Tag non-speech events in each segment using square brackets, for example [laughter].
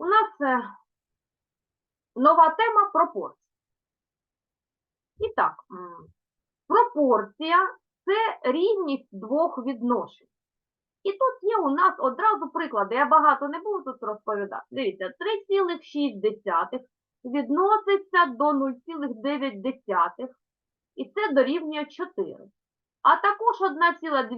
У нас е, нова тема пропорції. І так, пропорція це рівність двох відношень. І тут є у нас одразу приклади. Я багато не буду тут розповідати. Дивіться, 3,6 відноситься до 0,9, і це дорівнює 4. А також 1,2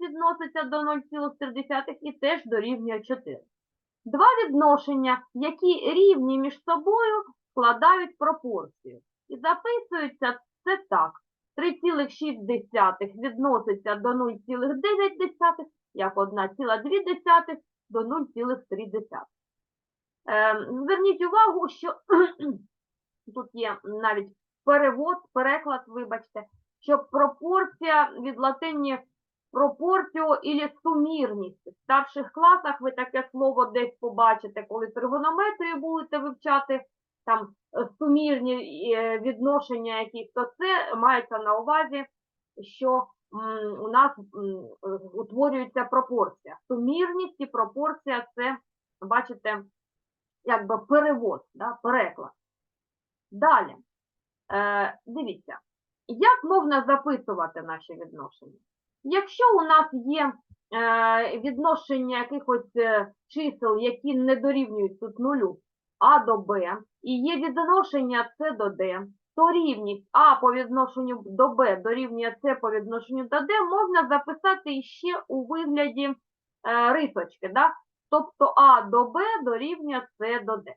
відноситься до 0,3 і теж дорівнює 4. Два відношення, які рівні між собою, складають пропорцію. І записується це так. 3,6 відноситься до 0,9, як 1,2 до 0,3. Е, Зверніть увагу, що [clears throat] тут є навіть перевод, переклад, вибачте, що пропорція від латині пропорціо і сумірність. В старших класах ви таке слово десь побачите, коли тригонометрію будете вивчати, там е, сумірні е, відношення якісь, то це мається на увазі, що у нас е, утворюється пропорція. Сумірність і пропорція це, бачите, якби перевод, да, переклад. Далі, е, дивіться, як можна записувати наші відношення? Якщо у нас є відношення якихось е, чисел, які не дорівнюють тут нулю, а до Б, і є відношення С до Д, то рівність А по відношенню до Б дорівнює С по відношенню до Д можна записати ще у вигляді е, рисочки, да? тобто А до Б дорівнює С до Д.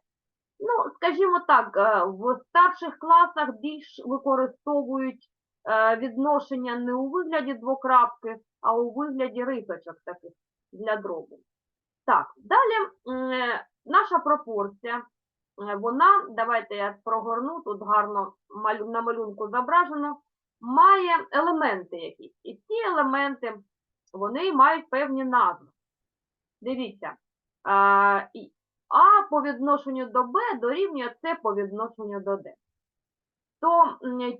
Ну, скажімо так, е, в старших класах більш використовують е, відношення не у вигляді двокрапки, а у вигляді рисочок таких для дробу. Так, далі е, наша пропорція, е, вона, давайте я прогорну, тут гарно на малюнку зображено, має елементи якісь. І ці елементи, вони мають певні назви. Дивіться, А по відношенню до Б дорівнює С по відношенню до Д. То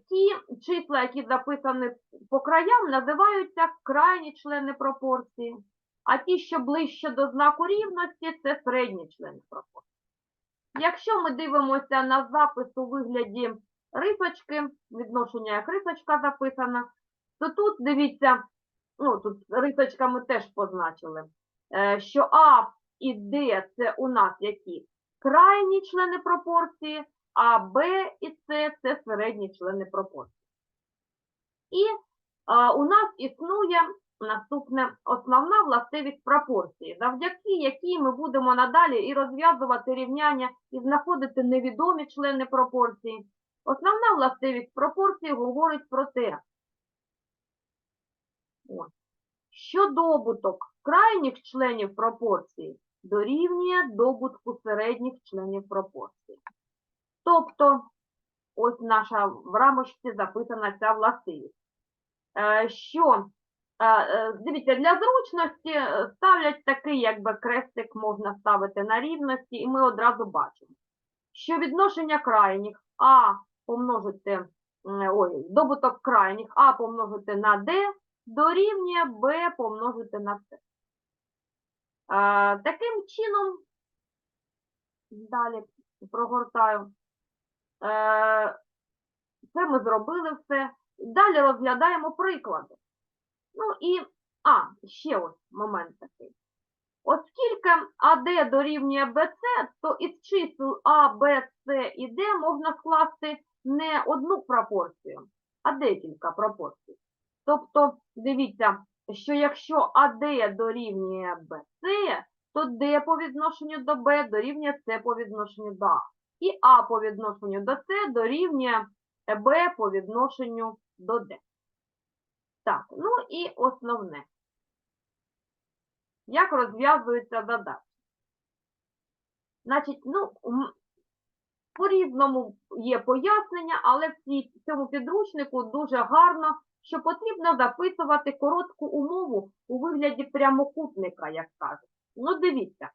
ті числа, які записані по краям, називаються крайні члени пропорції, а ті, що ближче до знаку рівності, це середні члени пропорції. Якщо ми дивимося на запис у вигляді рисочки, відношення як рисочка записана, то тут дивіться, ну тут рисочками теж позначили, е, що А і Д це у нас які крайні члени пропорції, а Б і С це середні члени пропорції. І а, у нас існує наступне основна властивість пропорції, завдяки якій ми будемо надалі і розв'язувати рівняння, і знаходити невідомі члени пропорції. Основна властивість пропорції говорить про те, що добуток крайніх членів пропорції дорівнює добутку середніх членів пропорції. Тобто, ось наша в рамочці записана ця властивість. Е, Що, е, е, дивіться, для зручності ставлять такий, якби крестик можна ставити на рівності, і ми одразу бачимо, що відношення крайніх А помножити, ой, добуток крайніх А помножити на Д дорівнює Б помножити на С. Таким чином, далі прогортаю. Е, Це ми зробили все. Далі розглядаємо приклади. Ну і, а, ще ось момент такий. Оскільки АД дорівнює БЦ, то із чисел А, Б, С і Д можна скласти не одну пропорцію, а декілька пропорцій. Тобто, дивіться, що якщо АД дорівнює БЦ, то Д по відношенню до Б дорівнює С по відношенню до А. І А по відношенню до С дорівнює Б по відношенню до Д. Так, ну і основне. Як розв'язується задача? Значить, ну, по-різному є пояснення, але в цьому підручнику дуже гарно, що потрібно записувати коротку умову у вигляді прямокутника, як кажуть. Ну, дивіться.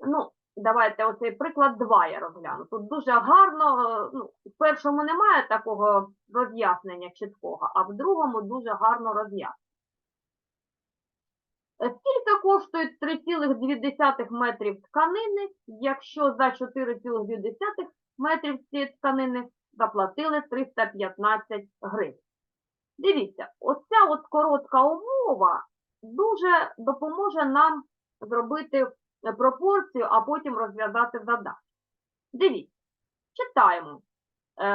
Ну, давайте оцей приклад 2 я розгляну. Тут дуже гарно, ну, в першому немає такого роз'яснення чіткого, а в другому дуже гарно роз'яснення. Скільки коштують 3,2 метрів тканини, якщо за 4,2 метрів цієї тканини заплатили 315 гривень. Дивіться, оця от коротка умова дуже допоможе нам зробити пропорцію, а потім розв'язати задачу. Дивіться, читаємо. Е,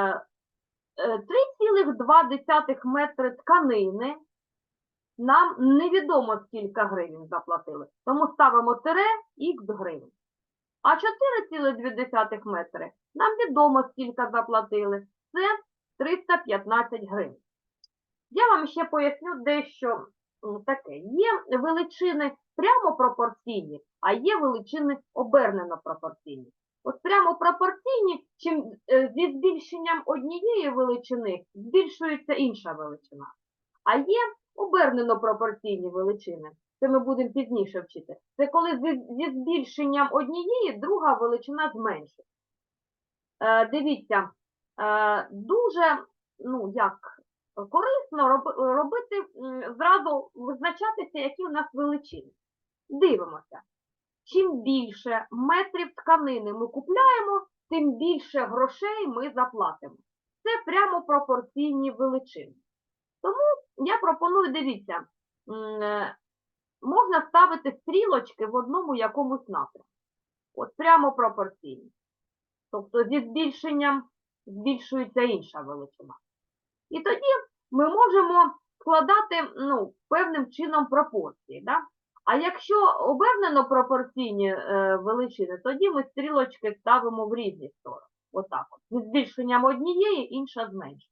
е, 3,2 метри тканини нам невідомо скільки гривень заплатили, тому ставимо тире х гривень. А 4,2 метри нам відомо скільки заплатили, це 315 гривень. Я вам ще поясню дещо таке. Є величини прямо пропорційні, а є величини обернено пропорційні. От прямо пропорційні, чим е, зі збільшенням однієї величини збільшується інша величина. А є обернено пропорційні величини. Це ми будемо пізніше вчити. Це коли зі, збільшенням однієї друга величина зменшується. Е, дивіться, е, дуже, ну як, корисно робити, зразу визначатися, які у нас величини. Дивимося. Чим більше метрів тканини ми купляємо, тим більше грошей ми заплатимо. Це прямо пропорційні величини. Тому я пропоную, дивіться, е, можна ставити стрілочки в одному якомусь напрямку. От прямо пропорційні. Тобто зі збільшенням збільшується інша величина. І тоді ми можемо складати ну, певним чином пропорції. Да? А якщо обернено пропорційні е, величини, тоді ми стрілочки ставимо в різні сторони. Отак от. Зі збільшенням однієї, інша зменшує.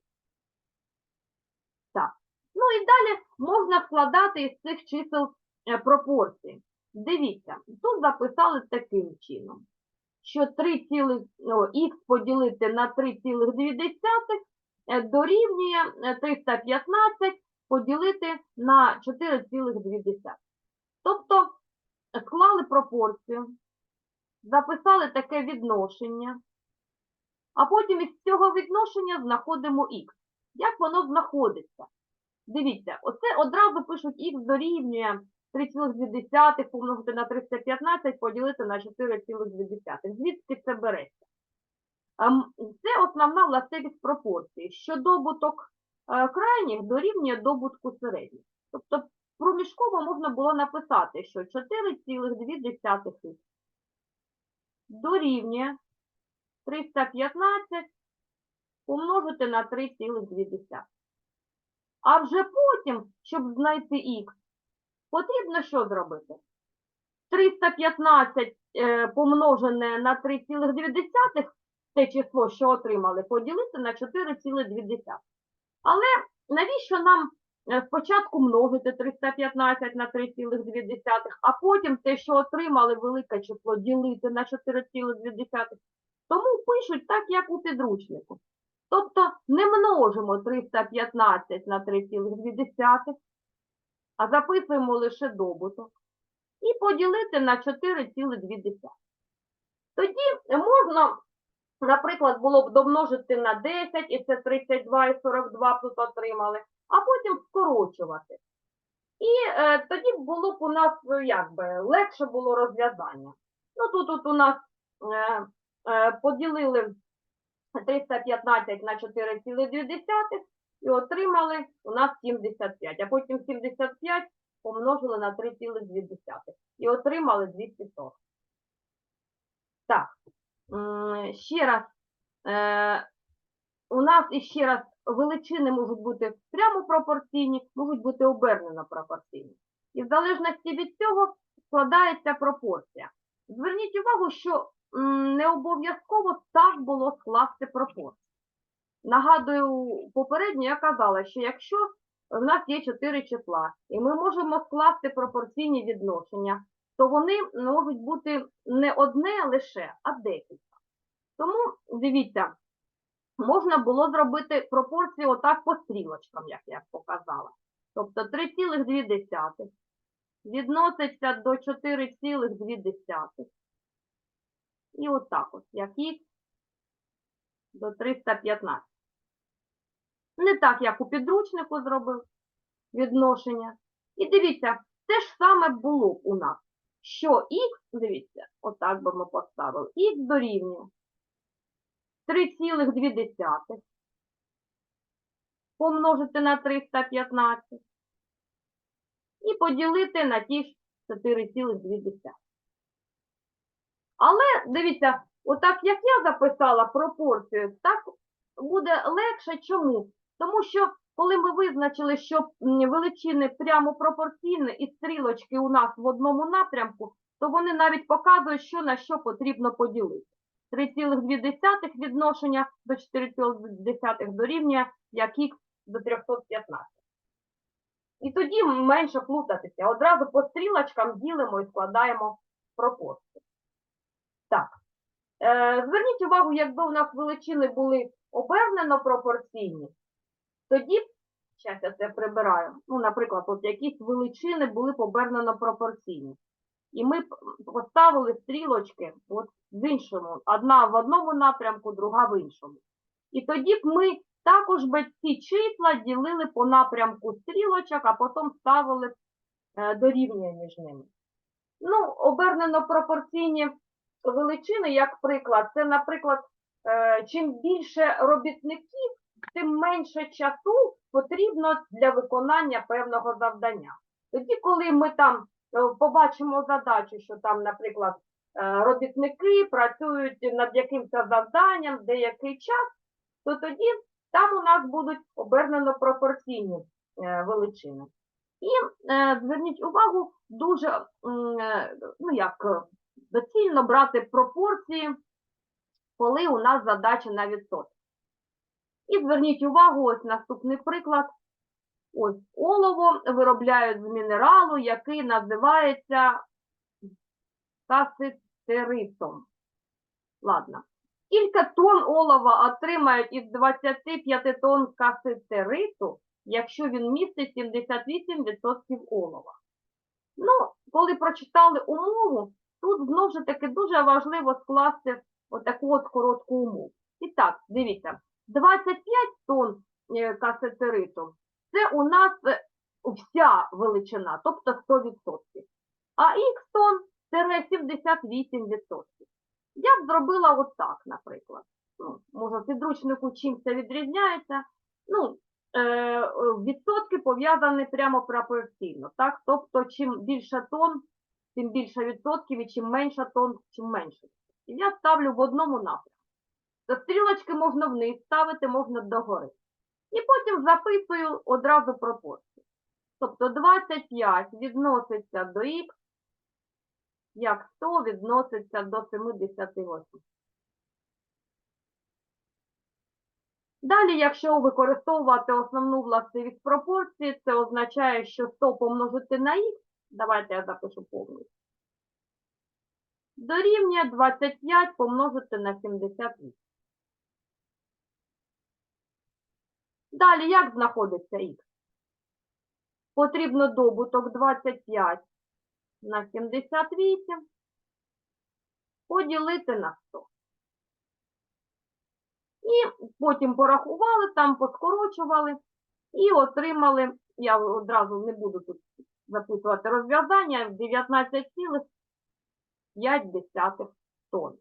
Так. Ну і далі можна складати із цих чисел е, пропорції. Дивіться, тут записали таким чином, що 3, х поділити на 3,2 е, дорівнює е, 315 поділити на 4,2. Тобто склали пропорцію, записали таке відношення, а потім із цього відношення знаходимо х. Як воно знаходиться? Дивіться, оце одразу пишуть х дорівнює 3,2 помножити на 315 поділити на 4,2. Звідки це береться? Це основна властивість пропорції, що добуток е, крайніх дорівнює добутку середніх. Тобто проміжково можна було написати, що 4,2 дорівнює 315 помножити на 3,2. А вже потім, щоб знайти х, потрібно що зробити? 315 е, помножене на 3,2, те число, що отримали, поділити на 4,2. Але навіщо нам е, спочатку множити 315 на 3,2, а потім те, що отримали велике число, ділити на 4,2? Тому пишуть так, як у підручнику. Тобто не множимо 315 на 3,2, а записуємо лише добуток. І поділити на 4,2. Тоді можна, наприклад, було б домножити на 10, і це 32 і 42 тут отримали, а потім скорочувати. І е, тоді було б у нас е, якби легше було розв'язання. Ну тут от у нас е, е, поділили 315 на 4,2 і отримали у нас 75, а потім 75 помножили на 3,2 і отримали 240. Так, ще раз, е, у нас іще раз величини можуть бути прямо пропорційні, можуть бути обернено пропорційні. І в залежності від цього складається пропорція. Зверніть увагу, що не обов'язково так було скласти пропорцію. Нагадую, попередньо я казала, що якщо в нас є чотири числа, і ми можемо скласти пропорційні відношення, то вони можуть бути не одне лише, а декілька. Тому дивіться, можна було зробити пропорцію отак по стрілочкам, як я показала. Тобто 3,2 відноситься до 4,2. І отак от, як х до 315. Не так, як у підручнику зробив відношення. І дивіться, те ж саме було у нас. Що х, дивіться, отак би ми поставили, х дорівнює 3,2 помножити на 315 і поділити на ті ж 4,2. Але дивіться, отак як я записала пропорцію, так буде легше. Чому? Тому що коли ми визначили, що величини прямо пропорційні і стрілочки у нас в одному напрямку, то вони навіть показують, що на що потрібно поділити. 3,2 відношення до 4,2 дорівнює як х до 315. І тоді менше плутатися. Одразу по стрілочкам ділимо і складаємо пропорцію. Так. Е, зверніть увагу, якби у нас величини були обернено пропорційні, тоді, зараз я це прибираю, ну, наприклад, от якісь величини були обернено пропорційні. І ми поставили стрілочки от в іншому, одна в одному напрямку, друга в іншому. І тоді б ми також би ці числа ділили по напрямку стрілочок, а потім ставили е, дорівнює між ними. Ну, обернено пропорційні величини, як приклад, це, наприклад, е, чим більше робітників, тим менше часу потрібно для виконання певного завдання. Тоді, коли ми там е, побачимо задачу, що там, наприклад, е, робітники працюють над якимось завданням деякий час, то тоді там у нас будуть обернено пропорційні е, величини. І зверніть увагу, дуже ну як, доцільно брати пропорції, коли у нас задача на відсоток. І зверніть увагу, ось наступний приклад. Ось олово виробляють з мінералу, який називається каситеритом. Ладно. Скільки тонн олова отримають із 25 тонн каситериту, якщо він містить 78% олова? Ну, коли прочитали умову, тут знову ж таки дуже важливо скласти отаку от коротку умову. І так, дивіться, 25 тонн е, касетериту – це у нас е, вся величина, тобто 100%. А х тонн – це 78%. Я б зробила отак, наприклад. Ну, може, підручнику чимся відрізняється. Ну, е, відсотки пов'язані прямо пропорційно. Так? Тобто, чим більше тонн, тим більше відсотків, і чим менше тонн, чим менше. Я ставлю в одному напрямку. То стрілочки можна вниз ставити, можна догори. І потім записую одразу пропорцію. Тобто 25 відноситься до х, як 100 відноситься до 78. Далі, якщо використовувати основну властивість пропорції, це означає, що 100 помножити на х, давайте я запишу повністю, дорівнює 25 помножити на 78. Далі, як знаходиться х? Потрібно добуток 25 на 78 поділити на 100. І потім порахували, там поскорочували і отримали, я одразу не буду тут записувати розв'язання, 19,5 тонн.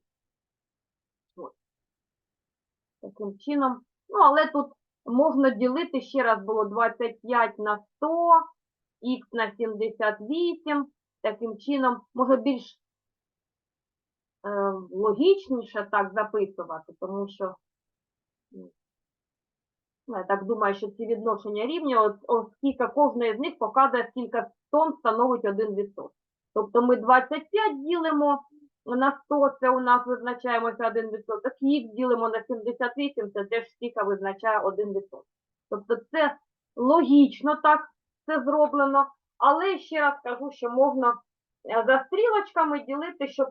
Таким чином. Ну, але тут можна ділити, ще раз було 25 на 100, х на 78. Таким чином, може більш е, логічніше так записувати, тому що Ну, я так думаю, що ці відношення рівні, от, оскільки кожна з них показує, скільки тонн становить 1%. Тобто ми 25 ділимо на 100, це у нас визначаємося 1%, х ділимо на 78, це теж скільки визначає 1%. Тобто це логічно так це зроблено, але ще раз кажу, що можна е, за стрілочками ділити, щоб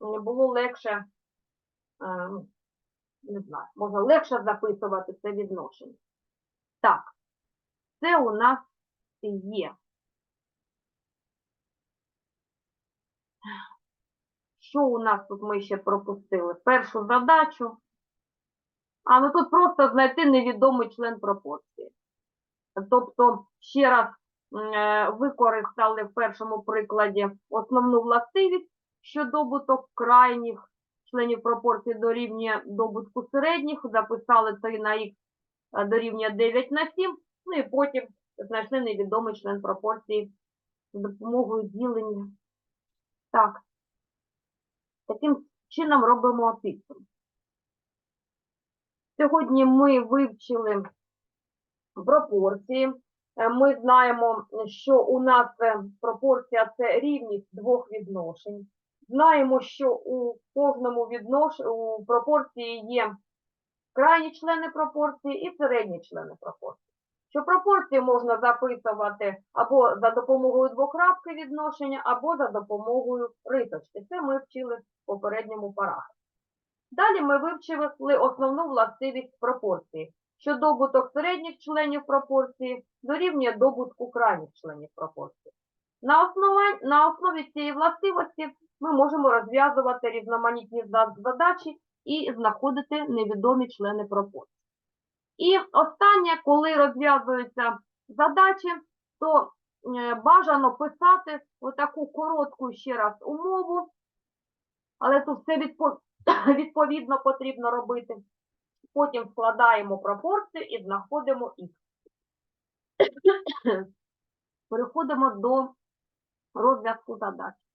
було легше, е, не знаю, може легше записувати це відношення. Так, це у нас є. Що у нас тут ми ще пропустили? Першу задачу. А, ну тут просто знайти невідомий член пропорції. Тобто, ще раз е, використали в першому прикладі основну властивість, що добуток крайніх членів пропорції дорівнює добутку середніх, записали 3 на х дорівнює 9 на 7, ну і потім знайшли невідомий член пропорції з допомогою ділення. Так, таким чином робимо підсумок. Сьогодні ми вивчили пропорції. Е, Ми знаємо, що у нас е, пропорція це рівність двох відношень. Знаємо, що у кожному віднош... у пропорції є крайні члени пропорції і середні члени пропорції. Що пропорції можна записувати або за допомогою двокрапки відношення, або за допомогою рисочки. Це ми вчили в попередньому параграфі. Далі ми вивчили основну властивість пропорції, що добуток середніх членів пропорції дорівнює добутку крайніх членів пропорції. На, основа- на основі цієї властивості ми можемо розв'язувати різноманітні задачі і знаходити невідомі члени пропорції. І останнє, коли розв'язуються задачі, то е, бажано писати отаку коротку ще раз умову, але тут все [clears throat] відповідно потрібно робити. Потім складаємо пропорцію і знаходимо їх. [clears throat] Переходимо до розв'язку задач.